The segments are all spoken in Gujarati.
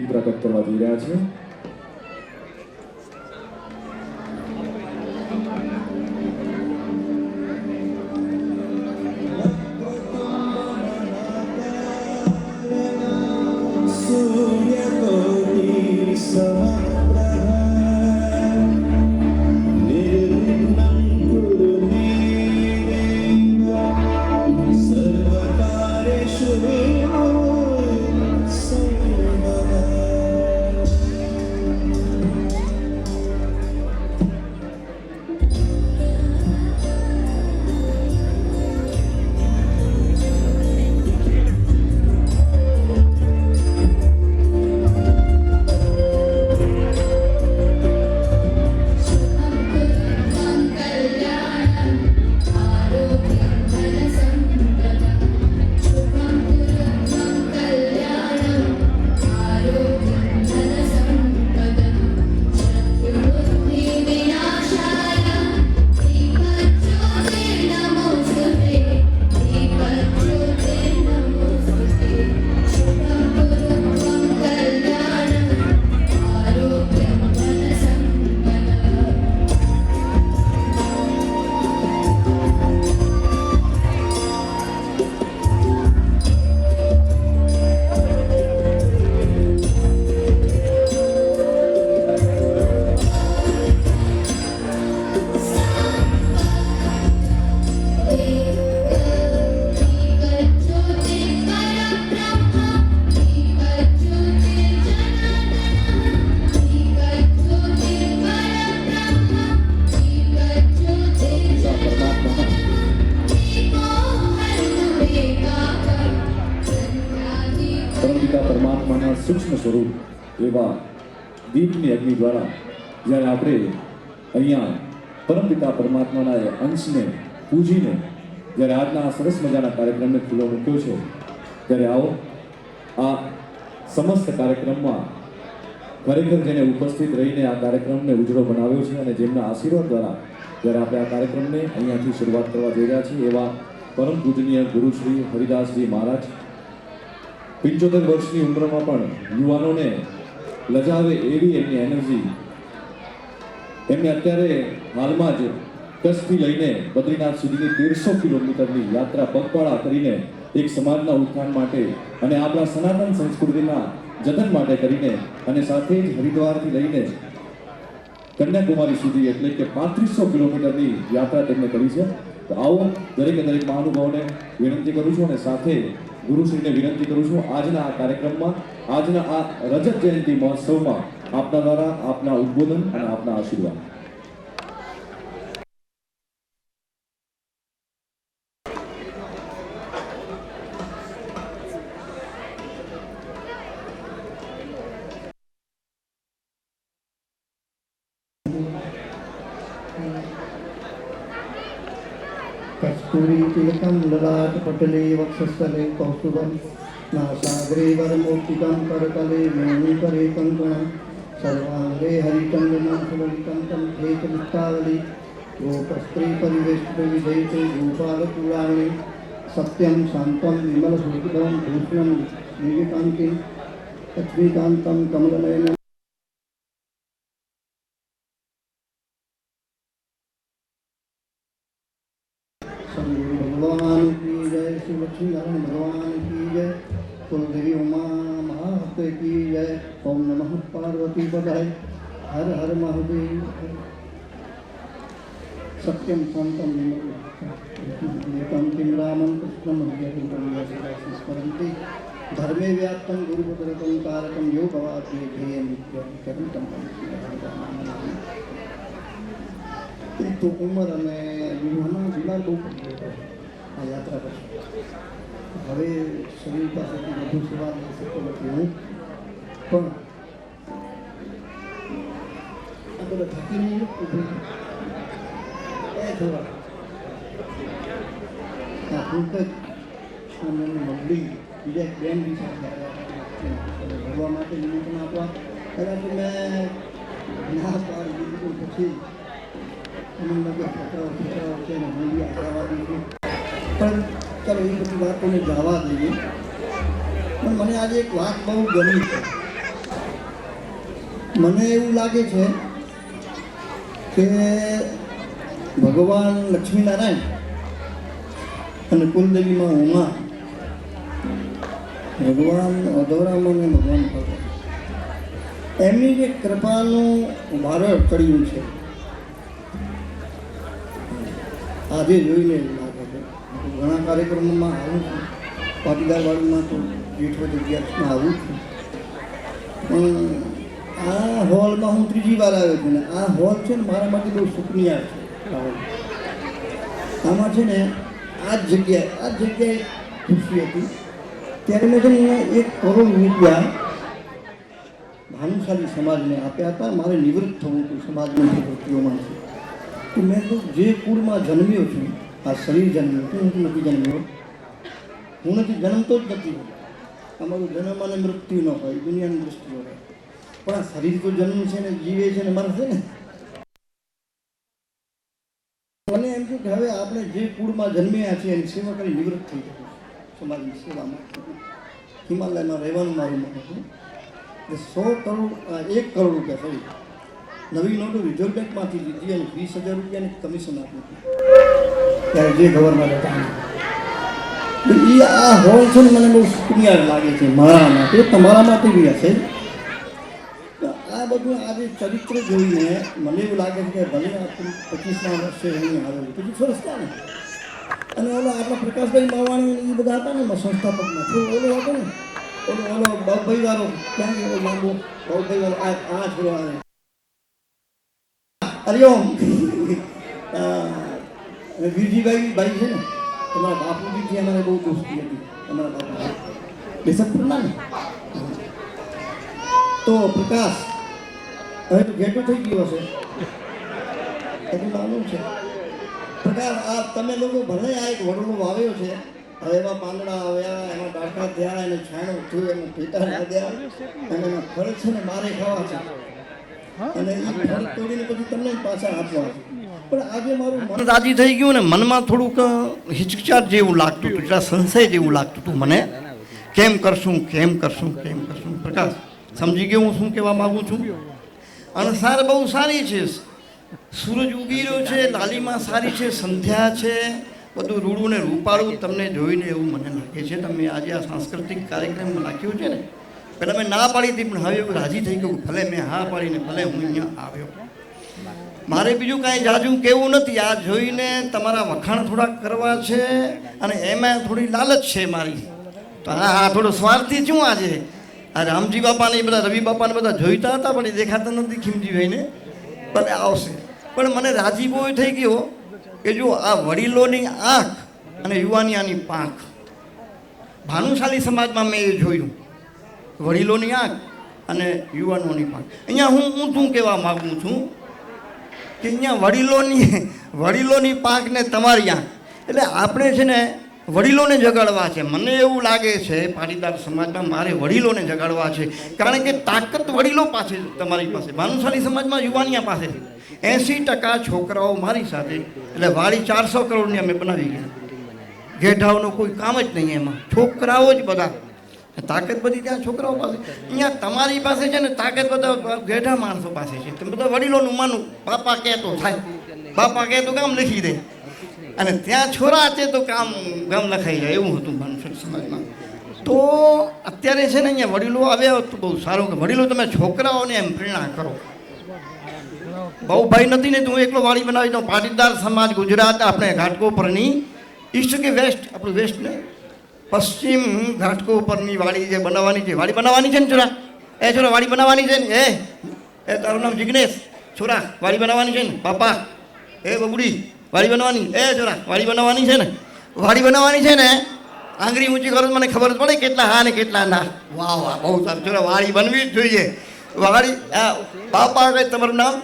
गीत प्रकट गर्न દીપની અગ્નિ દ્વારા જ્યારે આપણે અહીંયા પરમપિતા પરમાત્માના અંશને પૂજીને જ્યારે આજના આ સરસ મજાના કાર્યક્રમને ખુલ્લો મૂક્યો છે, ત્યારે આવો, આ સમસ્ત કાર્યક્રમમાં ખરેખર જેને ઉપસ્થિત રહીને આ કાર્યક્રમને ઉજળો બનાવ્યો છે અને જેમના આશીર્વાદ દ્વારા જ્યારે આપણે આ કાર્યક્રમને અહીંયાથી શરૂઆત કરવા જઈ રહ્યા છીએ, એવા પરમ પૂજનીય ગુરુશ્રી હરિદાસજી મહારાજ. પંચોતેર વર્ષની ઉંમરમાં પણ યુવાનોને લજાવે એવી એમની એનર્જી. એમને અત્યારે હાલમાં જ કચ્છથી લઈને બદ્રીનાથ સુધીની તેરસો કિલોમીટરની યાત્રા પગપાળા કરીને એક સમાજના ઉત્થાન માટે અને આપણા સનાતન સંસ્કૃતિના જતન માટે કરીને અને સાથે જ હરિદ્વારથી લઈને કન્યાકુમારી સુધી એટલે કે પાંત્રીસો કિલોમીટરની યાત્રા તેમણે કરી છે. તો આવો દરેકે દરેક મહાનુભાવોને વિનંતી કરું છું અને સાથે ગુરુશ્રીને વિનંતી કરું છું, આજના આ કાર્યક્રમમાં, આજના આ રજત જયંતિ મહોત્સવમાં આપના દ્વારા આપના ઉદ્બોધન અને આપના આશીર્વાદ. సూరీతిలకం లలాటపటలే వక్షస్థలే కౌస్తుభం. నాసాగ్రే వరమూర్తికం కరకలే మేణీకరే కంకణం. సర్వాంగే హరిచంద్రమాంసలితం కంఠేకలిష్టావళి లోకస్త్రీ పరివేష్ట విధేయతే గోపాలపురాణి సత్యం శాంతం విమలసూచితం భూషణం దివ్యకాంతి లక్ష్మీకాంతం కమలనయనం महात्म की जय ओम नमः पार्वती पदाय हर हर महादेव सत्यम शांतम विमलकांतिम रामं कृष्णं हरिहरं स्मरन्ति धर्मे व्याप्तं गुरुपदरकं कारकं यो भवात् ध्येयं नित्यं चरन्तं એક તો ઉંમર અને યુવાનો બીમાર બહુ પડી ગયો હતો આ યાત્રા પછી હવે શરીર પાસેથી વધુ સેવા લઈ શકતો નથી હું પણ આ બધા થાકી નહીં એ આ પંકજ અને મગડી બીજા માટે નિમંત્રણ આપવા કદાચ મેં ના પાડી દીધું પછી અમને લાગે છોકરાઓ દઈશું પણ ચાલો એ બધી વાતોને જવા દઈએ. પણ મને આજે એક વાત બહુ ગમી છે. મને એવું લાગે છે કે ભગવાન લક્ષ્મીનારાયણ અને કુલદેવીમાં ઉમા ભગવાન અધોરામ અને ભગવાન ભગવાન. એમની જે કૃપાનું વારળ ચડ્યું છે. આજે જોઈને એવું લાગે છે. ઘણા કાર્યક્રમોમાં આવું છું. પાટીદારવાડીમાં તો જેઠો જગ્યામાં આવું છું. પણ આ હોલમાં હું ત્રીજી વાર આવ્યો છું ને આ હોલ છે ને મારા માટે બહુ સુખનિયાર છે. આમાં છે ને આ જ જગ્યાએ આ જગ્યાએ ખુશી હતી. ત્યારે મેં છે ને એક કરોડ રૂપિયા ભાનુશાલી સમાજને આપ્યા હતા. મારે નિવૃત્ત થવું હતું સમાજની પ્રવૃત્તિઓમાંથી તો મેં તો જે કુળમાં જન્મ્યો છું, આ શરીર જન્મ્યું છું હું નથી જન્મ્યો. હું નથી જન્મતો જ નથી. અમારું જન્મ અને મૃત્યુ ન હોય, દુનિયાની દૃષ્ટિએ હોય. પણ આ શરીર તો જન્મ છે ને જીવે છે ને મરશે ને મને એમ કે હવે આપણે જે કુળમાં જન્મ્યા છીએ એની સેવા કરી નિવૃત્ત થઈ જવું સમાજની સેવામાં. હિમાલયમાં રહેવાનું મારું મન હતું. સો કરોડ એક કરોડ રૂપિયા સોરી નવી નોટો રિઝર્વ બેંકમાંથી લીધી અને વીસ હજાર રૂપિયાની કમિશન હતું. ત્યારે જે ગવર્નર હતા. એ આ હોલ છે ને મને બહુ સુનિયાર લાગે છે મારા માટે તમારા માટે બી હશે. બધું આજે ચરિત્ર જોઈને મને એવું લાગે છે કે ભલે આપણું પચીસમાં વર્ષે અહીં આવેલું પછી વર્ષ ને. અને ઓલો આપણા પ્રકાશભાઈ માવાણી એ બધા હતા ને સંસ્થાપકમાં. તો ઓલો હતો ને? ઓલો ઓલો બાબુભાઈ વાળો ક્યાં ગયો લાંબો? બાબુભાઈ વાળો આ આ છોડો આવે હરિઓમ વીરજીભાઈ ભાઈ છે ને તમારા બાપુજીથી અમારે બહુ દોસ્તી હતી તમારા બાપુ બેસતપુરના ને તો પ્રકાશ હવે તો ઘેટો થઈ ગયો હશે. એટલું નાનું છે. પ્રકાશ આ તમે લોકો ભલે આ એક વડલો વાવ્યો છે, હવે એમાં પાંદડા આવ્યા, એમાં ડાળખા થયા, એને છાણું થયું એને પેટા લાગ્યા અને એના ફળ છે ને મારે ખાવા છે. અને એ ફળ તોડીને પછી તમને પાછા આપવા પણ આજે મારું મન રાજી થઈ ગયું ને મનમાં થોડુંક હિચકચાટ જેવું લાગતું હતું સંશય જેવું લાગતું હતું મને. કેમ કરશું કેમ કરશું કેમ કરશું? પ્રકાશ, સમજી ગયો હું શું કહેવા માગું છું? અને સાર બહુ સારી છે. સૂરજ ઉગી રહ્યો છે લાલીમાં સારી છે, સંધ્યા છે, બધું રૂડું ને રૂપાળું તમને જોઈને એવું મને લાગે છે. તમે આજે આ સાંસ્કૃતિક કાર્યક્રમ રાખ્યો છે ને? પહેલાં મેં ના પાડી હતી, પણ હવે રાજી થઈ ગયું. ભલે મેં હા પાડીને, ભલે હું અહીંયા આવ્યો. મારે બીજું કાંઈ જાજુ કેવું નથી. આ જોઈને તમારા વખાણ થોડાક કરવા છે અને એમાં થોડી લાલચ છે મારી. તો હા હા, થોડો સ્વાર્થી છું આજે. આ રામજી બાપાને એ બધા, રવિ બાપાને બધા જોઈતા હતા, પણ એ દેખાતા નથી ખીમજીભાઈને ભલે આવશે. પણ મને રાજીપો એ થઈ ગયો કે જો આ વડીલોની આંખ અને યુવાનિયાની પાંખ. ભાનુશાલી સમાજમાં મેં એ જોયું. વડીલોની આંખ અને યુવાનોની પાંખ. અહીંયા હું શું કહેવા માગું છું કે અહીંયા વડીલોની વડીલોની પાંખ ને તમારી આંખ. એટલે આપણે છે ને વડીલોને જગાડવા છે. મને એવું લાગે છે, પાટીદાર સમાજમાં મારે વડીલોને જગાડવા છે. કારણ કે તાકાત વડીલો પાસે તમારી પાસે. ભાનુશાલી સમાજમાં યુવાનિયા પાસે એંસી ટકા છોકરાઓ મારી સાથે, એટલે વાળી ચારસો કરોડની અમે બનાવી ગયા. ઘેઢાઓનું કોઈ કામ જ નહીં એમાં. છોકરાઓ જ બધા. તાકાત બધી ત્યાં છોકરાઓ પાસે. અહીંયા તમારી પાસે છે ને તાકાત બધા ગેઢા માણસો પાસે છે. તમે બધા વડીલોનું માનું. બાપા કહે તો થાય. બાપા કહે તો કામ લખી દે. અને ત્યાં છોરા છે તો કામ ગામ લખાઈ જાય, એવું હતું ભાનુશાળી સમાજમાં. તો અત્યારે છે ને અહીંયા વડીલો આવ્યા તો બહુ સારું કે વડીલો તમે છોકરાઓને એમ પ્રેરણા કરો. બહુ ભાઈ નથી ને તો હું એકલો વાળી બનાવી દઉં. પાટીદાર સમાજ ગુજરાત આપણે ઘાટકો પરની ઈસ્ટ કે વેસ્ટ? આપણું વેસ્ટ ને? પશ્ચિમ ઘાટકોપરની વાડી જે બનાવવાની છે. વાડી બનાવવાની છે ને છોરા? એ છોરા, વાડી બનાવવાની છે ને? એ એ તારું નામ જિગ્નેશ. છોરા, વાડી બનાવવાની છે ને? પાપા એ બબુડી. વાડી બનાવવાની? એ જોરા વાડી બનાવવાની છે ને? વાડી બનાવવાની છે ને? આંગળી ઊંચી કરો મને ખબર પડે કેટલા હા ને કેટલા ના. વાહ વાહ, બહુ સારું. જોરા વાડી બનવી જ જોઈએ. વાડી બાપા કઈ તમારું નામ?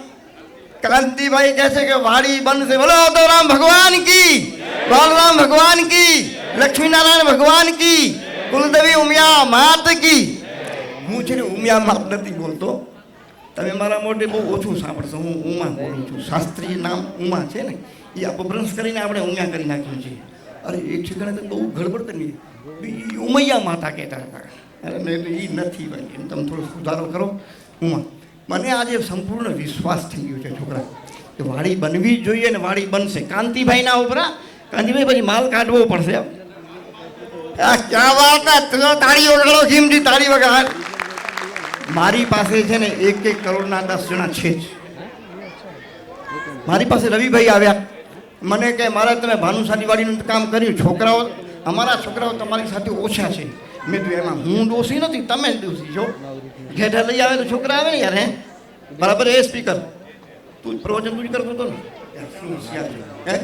ક્રાંતિભાઈ કહે છે કે વાડી બનશે. બોલો તો રામ ભગવાન કી? બાલરામ ભગવાન કી? લક્ષ્મીનારાયણ ભગવાન કી? કુલદેવી ઉમિયા માત કી? હું છે ને ઉમિયા માત નથી બોલતો. તમે મારા મોઢે બહુ ઓછું સાંભળશો. હું ઉમા બોલું છું. શાસ્ત્રીય નામ ઉમા છે ને? એ અપભ્રંશ કરીને આપણે ઉમિયા કરી નાખ્યું છે. અરે એક ઠેકાણે તો બહુ ગડબડ કરી. બીજી ઉમૈયા માતા કહેતા હતા. અરે, મેં એ નથી ભાઈ. તમે થોડો સુધારો કરો. ઉમા, મને આજે સંપૂર્ણ વિશ્વાસ થઈ ગયો છે, છોકરા. કે વાડી બનવી જ જોઈએ ને વાડી બનશે. કાંતિભાઈના ઉપરા. કાંતિભાઈ પછી માલ કાઢવો પડશે ક્યાં વાત હે? તાળી વગાડો ખીમથી તાળી વગાડ મારી પાસે છે ને એક એક કરોડના દસ જણા છે મારી પાસે રવિભાઈ આવ્યા. મને કે મારા તમે ભાનુશાલી વાડીનું કામ કર્યું, છોકરાઓ, અમારા છોકરાઓ તમારી સાથે ઓછા છે. મેં કીધું, એમાં હું દોષી નથી, તમે જ દોષી છો. ઘેઠા લઈ આવે તો છોકરા આવે ને યાર, હે? બરાબર, એ સ્પીકર તું પ્રવચન તું જ કરતો હતો ને. શું હે?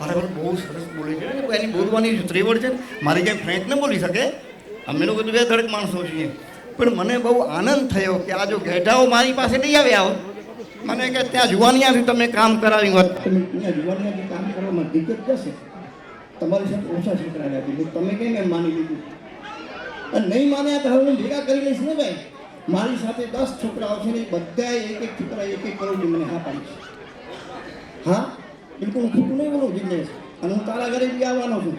બરાબર, બહુ સરસ બોલે છે. એની બોલવાની ત્રેવડ છે મારી કંઈ ફ્રેન્ચ ન બોલી શકે. અમે લોકો તો બે ધડક માણસો છીએ. પણ મને બહુ આનંદ થયો કે આ જો ઘેટાઓ મારી પાસે લઈ આવ્યા હોત મને કે ત્યાં જુવાનિયાથી તમે કામ કરાવી હોત. તમે ત્યાં જુવાનિયાથી કામ કરવામાં દિક્કત જશે તમારી સાથે ઓછા છોકરા રહ્યા તમે કેમ એમ માની લીધું? અને નહીં માન્યા તો હવે હું ભેગા કરી લઈશ ને ભાઈ? મારી સાથે દસ છોકરાઓ છે ને બધા એક એક છોકરા એક એક કરોડની મને હા પાડી છે. હા? બિલકુલ હું ખોટું નહીં બોલું જિજ્ઞેશ. અને હું તારા ઘરે બી આવવાનો છું.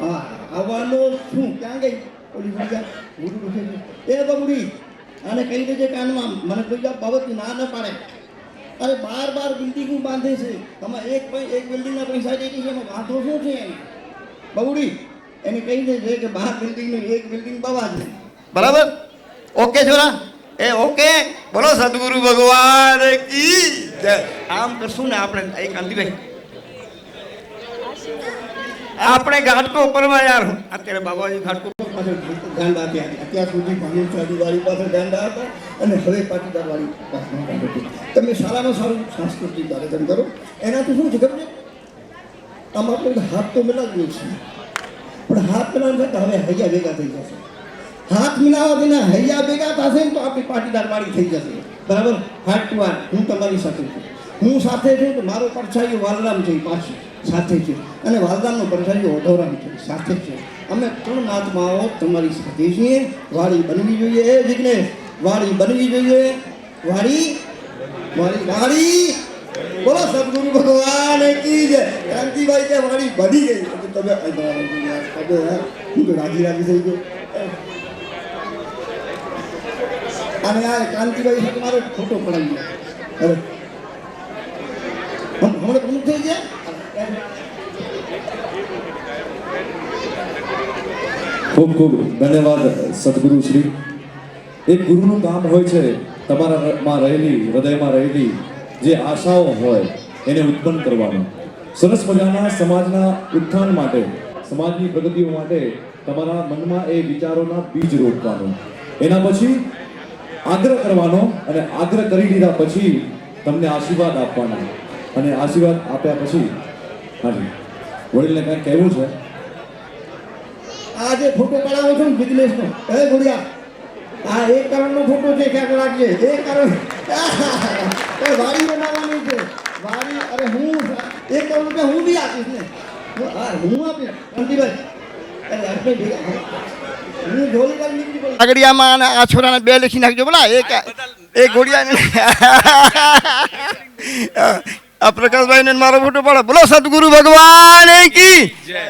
હા, આવવાનો છું. ક્યાં ગઈ? ઓલી ગુડિયા ગુરુ એ બબુડી આને કહી દેજે કાનમાં મને આ બાબતની ના ન પાડે. અરે બાર બાર બિલ્ડિંગો બાંધે છે. તમે એક એક બિલ્ડિંગના પૈસા જે છે એમાં વાંધો શું છે એને? બહુડી, એને કહી દેજે કે બાર બિલ્ડિંગનું એક બિલ્ડિંગ બાવા છે. બરાબર? ઓકે છોરા એ ઓકે? બોલો સદગુરુ ભગવાન કી? આમ કરશું ને આપણે એક કાંતિભાઈ આપણે ઘાટકો પરવા યાર. અત્યારે બાબાજી ઘાટકો પાછળ ગાંડા ત્યાં અત્યાર સુધી ભાનુશાળી વાળી પાછળ ગાંડા હતા અને હવે પાટીદારવાળી પાસે તમે સારામાં સારું સાંસ્કૃતિક કાર્યક્રમ કરો. એનાથી શું છે ખબર છે? આમાં આપણે હાથ તો મિલાવ્યો છે પણ હાથ મિલાવવા છતાં હવે હૈયા ભેગા થઈ જશે. હાથ મિલાવવા વિના હૈયા ભેગા થશે તો આપણી પાટીદારવાળી થઈ જશે. બરાબર? હાથ ટુ હું તમારી સાથે છું. હું સાથે છું તો મારો પડછાયો વાલરામ છે પાછું. સાથે છે. અને વાલરામનો પડછાયો ઓઢવરામ છે. સાથે છે. અમે ત્રણ આત્માઓ તમારી સાથે છીએ. વાળી બનવી જોઈએ એ જિજ્ઞેશ વાળી બનવી જોઈએ. વાળી? વાળી વાળી? બોલો સદગુરુ ભગવાન કી જય. કાંતિભાઈ કે વાળી બની ગઈ. તમે હું તો રાજી રાજી થઈ ગયો. અને આ કાંતિભાઈ સાથે મારો ફોટો પડાવી અરે હમણાં પ્રમુખ થઈ ગયા? ખૂબ ખૂબ ધન્યવાદ સદગુરુ શ્રી. એક ગુરુનું કામ હોય છે તમારામાં રહેલી, હૃદયમાં રહેલી જે આશાઓ હોય એને ઉત્પન્ન કરવાનું. સરસ મજાના સમાજના ઉત્થાન માટે, સમાજની પ્રગતિઓ માટે તમારા મનમાં એ વિચારોના બીજ રોપવાનું. એના પછી આગ્રહ કરવાનો અને આગ્રહ કરી લીધા પછી તમને આશીર્વાદ આપવાના. અને આશીર્વાદ આપ્યા પછી, હાજી, વડીલને કાંઈક કહેવું છે? આ જે ફોટો પડાવો છો ને બિઝનેસનો એ ગુડિયા આ એક કરોડનો ફોટો છે ક્યાંક રાખજે એક કરોડ એ વાડી બનાવવાની છે. વાડી અરે હું એક કરોડ રૂપિયા હું બી આપીશ ને? હું- આપીશ. હું આગળિયામાં અને આ છોરાને બે લખી નાખજો બોલા. એક એક ઘોડિયા આ પ્રકાશભાઈ ને મારો ફોટો પાડો. બોલો સદગુરુ ભગવાન કી?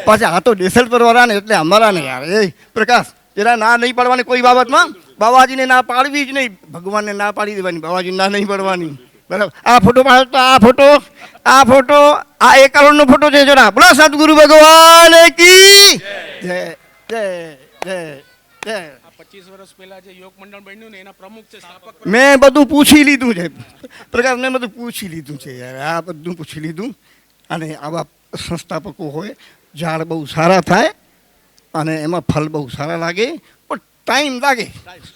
પાછા આ તો ડેસલ પર વાળા ને એટલે અમારા ને યાર. એ પ્રકાશ પેલા ના નહીં પાડવાની કોઈ બાબતમાં? બાબાજીને ના પાડવી જ નહીં. ભગવાનને ના પાડી દેવાની બાબાજી ના નહીં પાડવાની. બરાબર. આ ફોટો પાડો તો આ ફોટો આ ફોટો આ એક કરોડનો ફોટો છે જોડા બોલો સદગુરુ ભગવાન કી? જય જય જય જય. પચીસ વર્ષ પહેલા જે યોગ મંડળ બન્યું એના પ્રમુખ મેં બધું પૂછી લીધું છે. પ્રકાશ, મેં બધું પૂછી લીધું છે યાર. આ બધું પૂછી લીધું. અને આવા સંસ્થાપકો હોય, ઝાડ બહુ સારા થાય અને એમાં ફલ બહુ સારા લાગે, પણ ટાઈમ લાગે.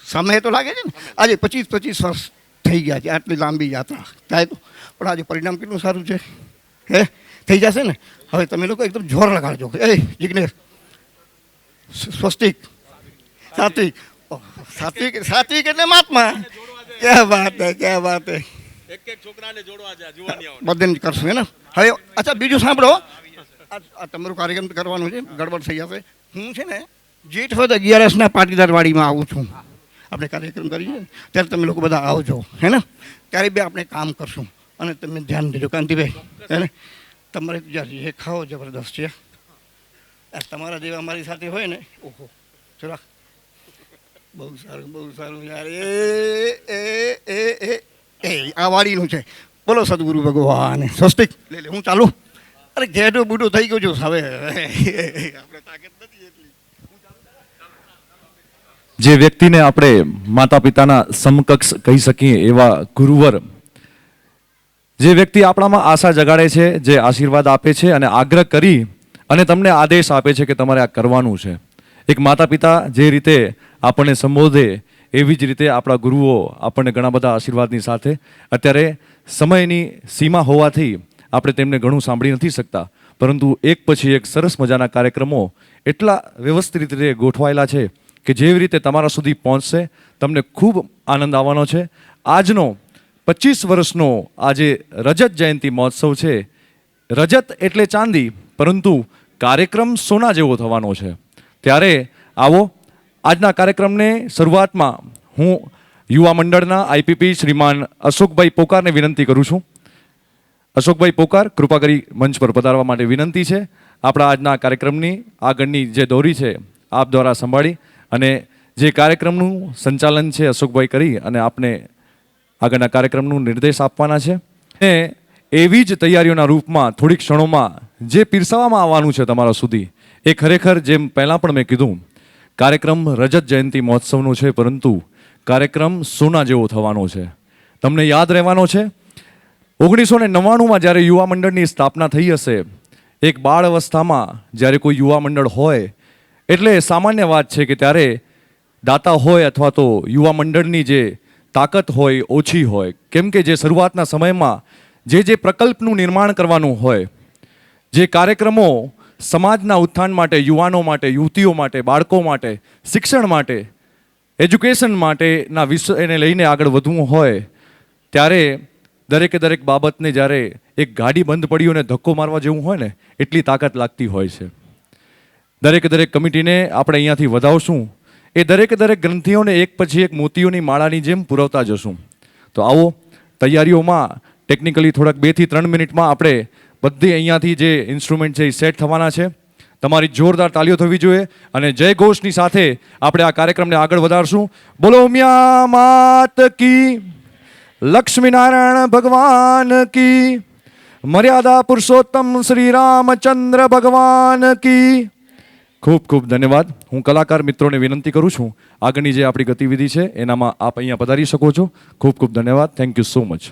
સમય તો લાગે છે ને. આજે પચીસ પચીસ વર્ષ થઈ ગયા છે, આટલી લાંબી યાત્રા. થાય તો. પણ આજે પરિણામ કેટલું સારું છે? હે? થઈ જશે ને? હવે તમે લોકો એકદમ જોર લગાડજો. એ જિજ્ઞેશ સ્વસ્તિક. સાત્વિક. સાત્વિક સાત્વિક એટલે મહાત્મા. ક્યાં વાત હે ક્યાં વાત હે. એક એક છોકરાને જોડવા જાય જુવાનિયાઓ બધાને કરશું હે ને? હવે અચ્છા બીજું સાંભળો. આ તમારું કાર્યક્રમ કરવાનું છે ગડબડ થઈ જશે. હું છે ને જેઠ વધ અગિયારસના પાટીદાર વાડીમાં આવું છું. આપણે કાર્યક્રમ કરીએ ત્યારે તમે લોકો બધા આવજો હે ને? ત્યારે બી આપણે કામ કરશું. અને તમે ધ્યાન દેજો કાંતિભાઈ હે ને? તમારે જ્યાં રેખાઓ જબરદસ્ત છે. આ તમારા જેવા અમારી સાથે હોય ને ઓહો ચલો. બહુ સારું બહુ સારું યાર. એ એ એ એ એ. આ વાડીનું છે. બોલો સદગુરુ ભગવાન. સ્વસ્તિક. લે લે, હું ચાલુ. અરે ઘેટો બૂટો થઈ ગયો છું. હવે આપણે તાકાત નથી જે વ્યક્તિને આપણે માતા પિતાના સમકક્ષ કહી શકીએ એવા ગુરુવર, જે વ્યક્તિ આપણામાં આશા જગાડે છે, જે આશીર્વાદ આપે છે અને આગ્રહ કરી અને તમને આદેશ આપે છે કે તમારે આ કરવાનું છે. એક માતા પિતા જે રીતે આપણને સંબોધે એવી જ રીતે આપણા ગુરુઓ આપણને ઘણા બધા આશીર્વાદની સાથે. અત્યારે સમયની સીમા હોવાથી આપણે તેમને ઘણું સાંભળી નથી શકતા. પરંતુ એક પછી એક સરસ મજાના કાર્યક્રમો એટલા વ્યવસ્થિત રીતે ગોઠવાયેલા છે કે જેવી રીતે તમારા સુધી પહોંચશે, તમને ખૂબ આનંદ આવવાનો છે. આજનો પચીસ વર્ષનો આજે રજત જયંતિ મહોત્સવ છે. રજત એટલે ચાંદી, પરંતુ કાર્યક્રમ સોના જેવો થવાનો છે. ત્યારે આવો આજના કાર્યક્રમને શરૂઆતમાં હું યુવા મંડળના આઈપીપી શ્રીમાન અશોકભાઈ પોકારને વિનંતી કરું છું. અશોકભાઈ પોકાર, કૃપા કરી મંચ પર પધારવા માટે વિનંતી છે. આપણા આજના કાર્યક્રમની આગળની જે દોરી છે, આપ દ્વારા સંભાળી અને જે કાર્યક્રમનું સંચાલન છે અશોકભાઈ કરી અને આપને આગળના કાર્યક્રમનું નિર્દેશ આપવાના છે. ને એવી જ તૈયારીઓના રૂપમાં થોડીક ક્ષણોમાં જે પીરસાવવામાં આવવાનું છે તમારા સુધી, એ ખરેખર જેમ પહેલાં પણ મેં કીધું કાર્યક્રમ રજત જયંતિ મહોત્સવનો છે, પરંતુ કાર્યક્રમ સોના જેવો થવાનો છે. તમને યાદ રહેવાનો છે? ઓગણીસો ને નવ્વાણુંમાં જ્યારે યુવા મંડળની સ્થાપના થઈ હશે, એક બાળ અવસ્થામાં જ્યારે કોઈ યુવા મંડળ હોય, એટલે સામાન્ય વાત છે કે ત્યારે દાતા હોય અથવા તો યુવા મંડળની જે તાકાત હોય, ઓછી હોય. કેમ કે જે શરૂઆતના સમયમાં જે જે પ્રકલ્પનું નિર્માણ કરવાનું હોય, જે કાર્યક્રમો સમાજના ઉત્થાન માટે, યુવાનો માટે, યુવતીઓ માટે, બાળકો માટે, શિક્ષણ માટે, એજ્યુકેશન માટેના વિષયને લઈને આગળ વધવું હોય, ત્યારે દરેકે દરેક બાબતને જ્યારે એક ગાડી બંધ પડી અને ધક્કો મારવા જેવું હોય ને, એટલી તાકાત લાગતી હોય છે. દરેકે દરેક કમિટીને આપણે અહીંયાથી વધાવશું. એ દરેકે દરેક ગ્રંથિઓને એક પછી એક મોતીઓની માળાની જેમ પુરવતા જશું. તો આવો, તૈયારીઓમાં, ટેકનિકલી થોડાક બેથી ત્રણ મિનિટમાં આપણે બધી અહીંયાથી જે ઇન્સ્ટ્રુમેન્ટ છે એ સેટ થવાના છે. તમારી જોરદાર તાલીઓ થવી જોઈએ અને જય ઘોષની સાથે આપણે આ કાર્યક્રમને આગળ વધારશું. બોલો, ઉમિયા માત કી, લક્ષ્મીનારાયણ ભગવાન કી, મર્યાદા પુરુષોત્તમ શ્રી રામચંદ્ર ભગવાન કી. ખૂબ ખૂબ ધન્યવાદ. હું કલાકાર મિત્રોને વિનંતી કરું છું, આગળની જે આપણી ગતિવિધિ છે, એનામાં આપ અહીંયા પધારી શકો છો. ખૂબ ખૂબ ધન્યવાદ. Thank you so much